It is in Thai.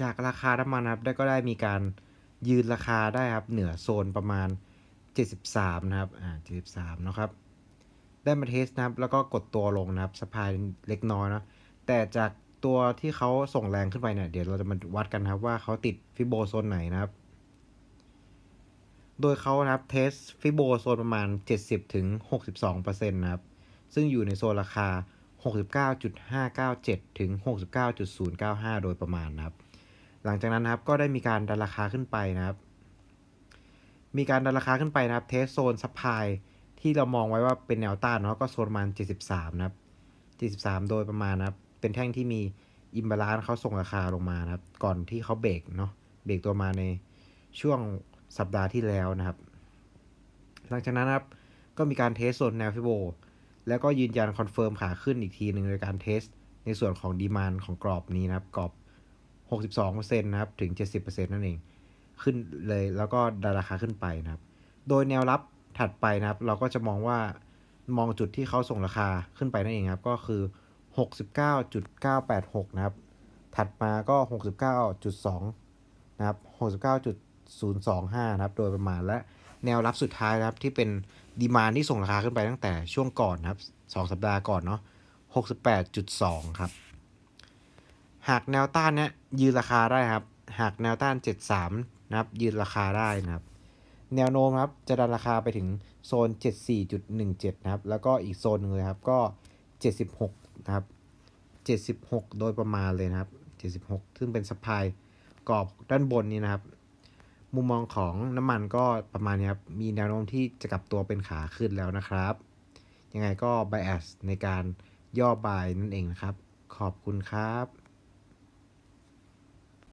จากราคาน้ำมันะครับได้ก็ได้มีการยืนราคาได้ครับ เหนือโซนประมาณ 73 นะครับอ่า73 นะครับ ได้มาเทสนะครับ แล้วก็กดตัวลงนะครับสะพายเล็กน้อยนะแต่จากตัวที่เขาส่งแรงขึ้นไปเนี่ยเดี๋ยวเราจะมาวัดกันครับว่าเขาติดฟิโบโซนไหนนะครับ โดยเขานะครับเทสฟิโบโซนประมาณ 70ถึง62%นะครับ ซึ่งอยู่ในโซนราคา 69.597 ถึง 69.095 โดยประมาณนะครับ หลังจากนั้นนะครับก็ได้มีการดันราคาขึ้นไปนะครับ มีการดันราคาขึ้นไปนะครับเทสโซนซัพพลายที่เรามองไว้ว่าเป็นแนวต้านเนาะก็โซนประมาณ 73 นะครับ 73 โดยประมาณนะครับ เป็นแท่งที่มีอิมบาลานซ์เขาส่งราคาลงมานะครับ ก่อนที่เขาเบรกเนาะเบรกตัวมาในช่วงสัปดาห์ที่แล้วนะครับ หลังจากนั้นนะครับก็มีการเทสโซนแนวฟิโบแล้วก็ยืนยันคอนเฟิร์มขาขึ้นอีกทีหนึ่งโดยการเทสในส่วนของดีมานของกรอบนี้นะครับกรอบ 62%นะครับถึง 70%นั่นเอง ขึ้นเลยแล้วก็ดันราคาขึ้นไปนะครับ โดยแนวรับถัดไปนะครับ เราก็จะมองว่ามองจุดที่เขาส่งราคาขึ้นไปนั่นเองครับ ก็คือ 69.986 นะครับ ถัดมาก็ 69.2 นะครับ 69.025 นะครับ โดยประมาณและแนวรับสุดท้ายนะครับที่เป็นดีมานที่ส่งราคาขึ้นไปตั้งแต่ช่วงก่อนนะครับ 2 สัปดาห์ก่อนเนาะ68.2 ครับ หากแนวต้านเนี้ยยืนราคาได้ครับ หากแนวต้าน 73 นะครับ ยืนราคาได้นะครับ แนวโน้มครับจะดันราคาไปถึงโซน 74.17 นะครับ แล้วก็อีกโซนหนึงเลยครับก็ 76 นะครับ 76 โดยประมาณเลยนะครับ 76 ซึ่งเป็นสปายกรอบด้านบนนี้นะครับ มุมมองของน้ำมันก็ประมาณนี้ครับ มีแนวโน้มที่จะกลับตัวเป็นขาขึ้นแล้วนะครับ ยังไงก็ bias ในการย่อบายนั่นเองนะครับ ขอบคุณครับ